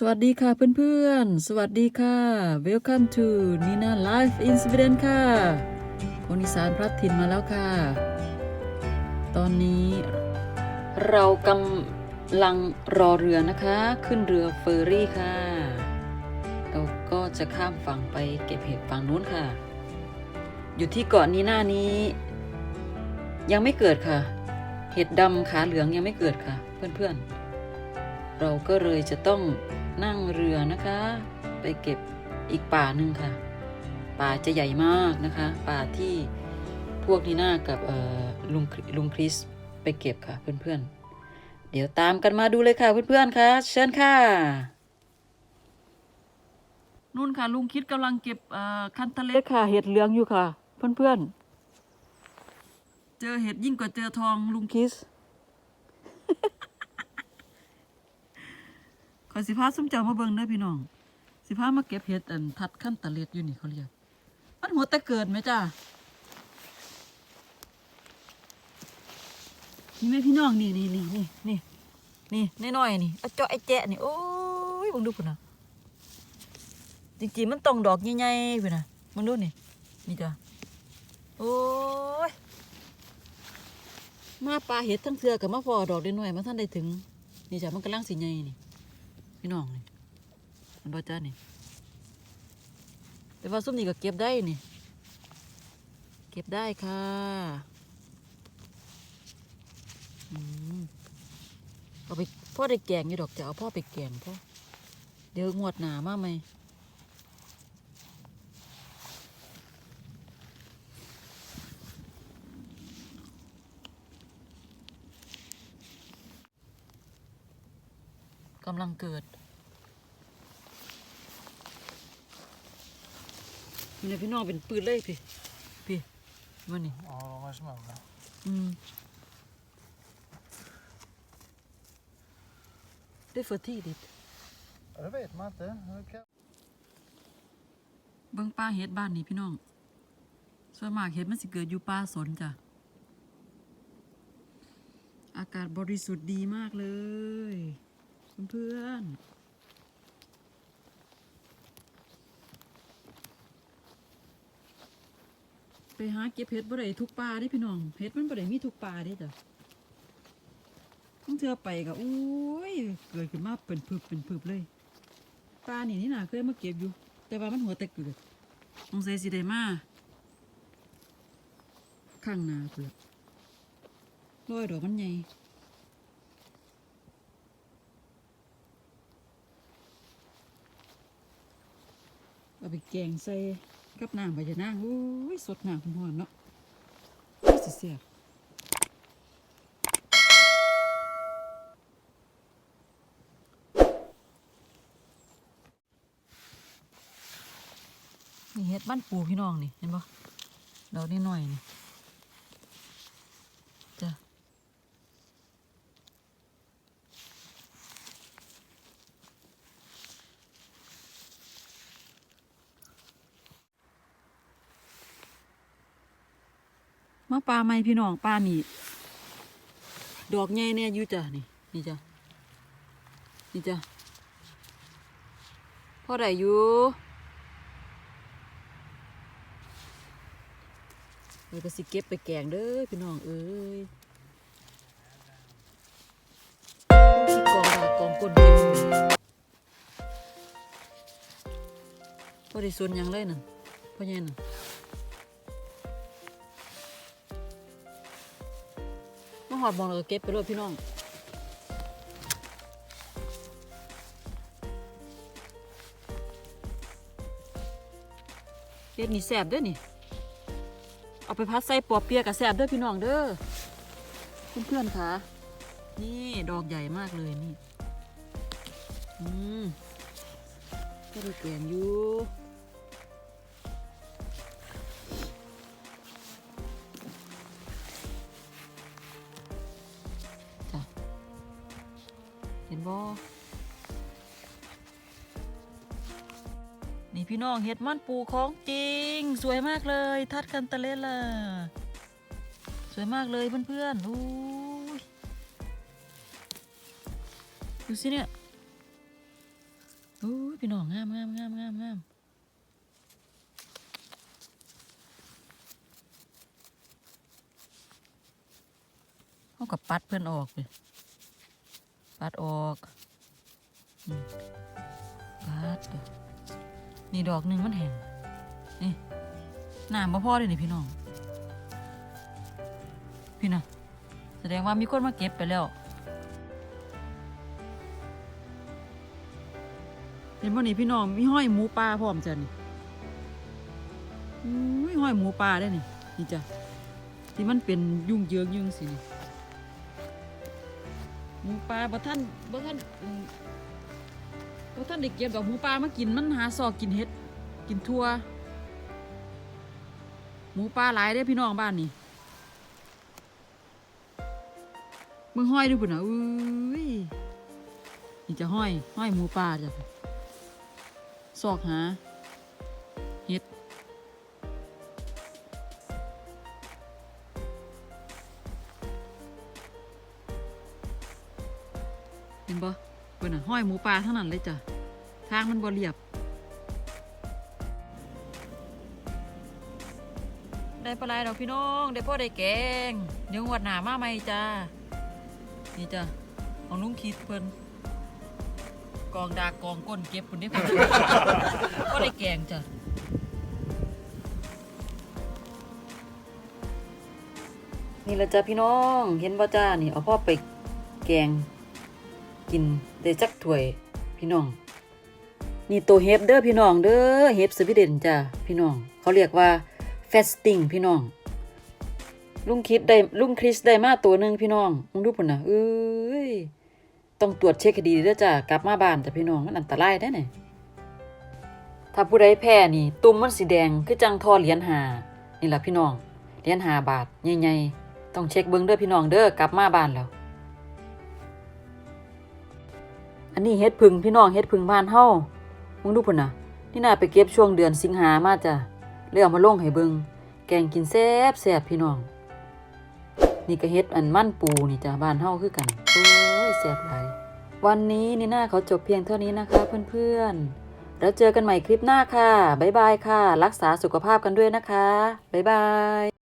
สวัสดีค่ะเพื่อนๆ สวัสดีค่ะ Welcome to Nina Life in Sweden ค่ะคนอีสานพลัดถิ่นมาแล้วค่ะ ตอนนี้เรากำลังรอเรือนะคะ ขึ้นเรือเฟอร์รี่ค่ะ เราก็จะข้ามฝั่งไปเก็บเห็ดฝั่งนู้นค่ะ อยู่ที่เกาะนี้หน้านี้ ยังไม่เกิดค่ะ เห็ดดำขาเหลืองยังไม่เกิดค่ะ เพื่อนๆ เราก็เลยจะต้อง นั่งเรือนะคะ ไปเก็บอีกป่าหนึ่งค่ะ ป่าจะใหญ่มากนะคะ ป่าที่พวกนีน่ากับเอ่อลุงคริลุงคริสไปเก็บค่ะเพื่อนๆ เดี๋ยวตามกันมาดูเลยค่ะเพื่อนๆค่ะเชิญค่ะนู่นค่ะลุงคิดกำลังเก็บเอ่อคันทะเลค่ะ เห็ดเหลืองอยู่ค่ะ เพื่อนๆ เจอเห็ดยิ่งกว่าเจอทองลุงคิส อยสิพาซุ่มเจ้ามาเบิ่งเด้อพี่น้อง สิพามาเก็บเห็ดอันทัดขั้นตะเล็ดอยู่นี่เขาเรียก มันหัวแต่เกิดไหมจ้านี่แม่พี่น้องนี่นี่นี่นี่นี่นี่น้อยๆนี่เอาเจาะไอ้แจะนี่โอ้ยมึงดูพุ่นน่ะจริงๆมันต้องดอกใหญ่ๆพุ่นน่ะมึงดูนี่นี่จ้ะโอ้ยมาปลาเห็ดทั้งเทือกับมาฟอดอกเด็น้อยมาท่านได้ถึง นี่จ้ะมันกำลังสิใหญ่นี่ พี่น้องนี่มันบ่จ้านี่ แต่ว่าส้มนี่ก็เก็บได้นี่ เก็บได้ค่ะเอาไปพ่อได้แกงอยู่ดอกจะเอาพ่อไปแกงพ่อเดี๋ยวงวดหนามาไหม กำลังเกิดนี่นะพี่น้องเป็นปืนเลยพี่พี่มานี่ Ja, de var små. va? อืมได้เฟอร์ที่ดิ Ja, det vet man inte. Det kan- เบิ่งป้าเฮ็ดบ้านนี่พี่น้อง ส่วนมากเฮ็ดมันสิเกิดอยู่ป่าสนจ้ะ อากาศบริสุทธิ์ดีมากเลย เพื่อนไปหาเก็บเห็ดบ่ได้ทุกป่าเด้พี่น้องเห็ดมันบ่ได้มีทุกป่าเด้จ้ะต้องเทื่อไปก็โอ้ยเกิดขึ้นมาเป็นพึบเป็นพึบเลยป่านี่นี่น่าเคยมาเก็บอยู่ แต่ว่ามันหัวแต่เกิดสงสัยสิได้มาข้างนาเปลือกร้อยดอกมันใหญ่ เอาไปแกงใส่กับน้ำใบยะนางโอ้ยสดน้ำหอนเนาะสิเสียบนี่เห็ดบ้านปูพี่น้องนี่เห็นปะดอกนี่หน่อยนี่ มาปลาไหมพี่น้องปลานี่ดอกใหญ่เนี่ยอยู่จ้ะนี่นี่จ้ะนี่จ้ะพ่อได้อยู่เราก็สิเก็บไปแกงเด้อพี่น้องเอ้ยสิกองดากองก้นเก็บพอได้ส่วนยังเลยน่ะพ่อใหญ่น่ะ อดบองเราก็เก็บไปรถพี่น้องเฮ็ดนี่แซ่บเด้อนี่ เอาไปพัดใส่ปอเปียกับแซ่บเด้อพี่น้องเด้อเพื่อนๆค่ะ นี่ดอกใหญ่มากเลยนี่ อืมก็ได้แกงอยู่ นี่พี่น้องเห็ดมันปูของจริง สวยมากเลยทัดกันตะเล่ล่ะ สวยมากเลยเพื่อนๆอู้ยดูสิเนี่ยโอ้ยพี่น้องงามงามงามงามงามเขากับปัดเพื่อนออกเลยปัดออก นี่ดอกหนึ่งมันแห้งนี่น้ำบ่พอเลยนี่พี่น้อง พี่นะแสดงว่ามีคนมาเก็บไปแล้วเห็นบ่นี่พี่น้องมีห้อยหมูป่าพร้อมจ้ะนี่อุ้ยห้อยหมูป่าได้นี่นี่จ้ะที่มันเป็นยุ่งเยืองยุ่งสินี่หมูป่าบ่ท่านบ่ท่าน บ่ท่านได้เก็บดอกหมูป่ามากินมันหาซอกกินเห็ด กินทั่ว หมูป่าหลายเด้พี่น้องบ้านนี่มึงห้อยดูพุ่นนะอุ้ยนี่จะห้อย ห้อยหมูป่าจ้ะซอกหาเห็ดเห็นบ่ เพิ่นห้อยหมูป่าทั้งนั้นเลยจ้ะ ทางมันบ่เรียบ ได้ปลาไหลดอกพี่น้องได้พ่อได้แกงเดี๋ยวงวดหนามาใหม่จ้านี่จ้ะของลุงคิดเพิ่นกองดากองก้นเก็บคนได้คนก็ได้แกงจ้ะนี่ละจ้ะพี่น้อง เห็นบ่จ้านี่เอาพ่อไปแกง กินได้จักถ้วย พี่น้อง นี่ตัวเห็บเด้อพี่น้องเด้อเห็บสวีเดนจ้ะพี่น้อง เขาเรียกว่า fasting พี่น้อง ลุงคิดได้ลุงคริสได้มาตัวหนึ่งพี่น้องมึงดูพุ่นะเอ้ยต้องตรวจเช็คให้ดีเด้อจ้ะกลับมาบ้านจ้ะพี่น้องมันอันตรายได้อเนี่ยถ้าผู้ใดแพ้นี่ ตุ่มมันสีแดงคือจังทอเหรียญหานี่แหละพี่น้องเหรียญหาบาทใหญ่ๆต้องเช็คเบิ่งเด้อพี่น้องเด้อกลับมาบ้านแล้ว อันนี้เฮ็ดพึ่งพี่น้องเฮ็ดพึ่งบ้านเฮามึงดูพุ่นน่ะ นี่น่าไปเก็บช่วงเดือนสิงหามาจ้ะเลยเอามาลงให้เบิงแกงกินแซ่บแซ่บพี่น้อง นี่ก็เฮ็ดอันมั่นปูนี่จ้ะบ้านเฮาคือกันโอ้ยแซ่บหลายวันนี้นี่น่าเขาจบเพียงเท่านี้นะคะเพื่อนๆแล้วเจอกันใหม่คลิปหน้าค่ะบ๊ายบายค่ะ รักษาสุขภาพกันด้วยนะคะบ๊ายบาย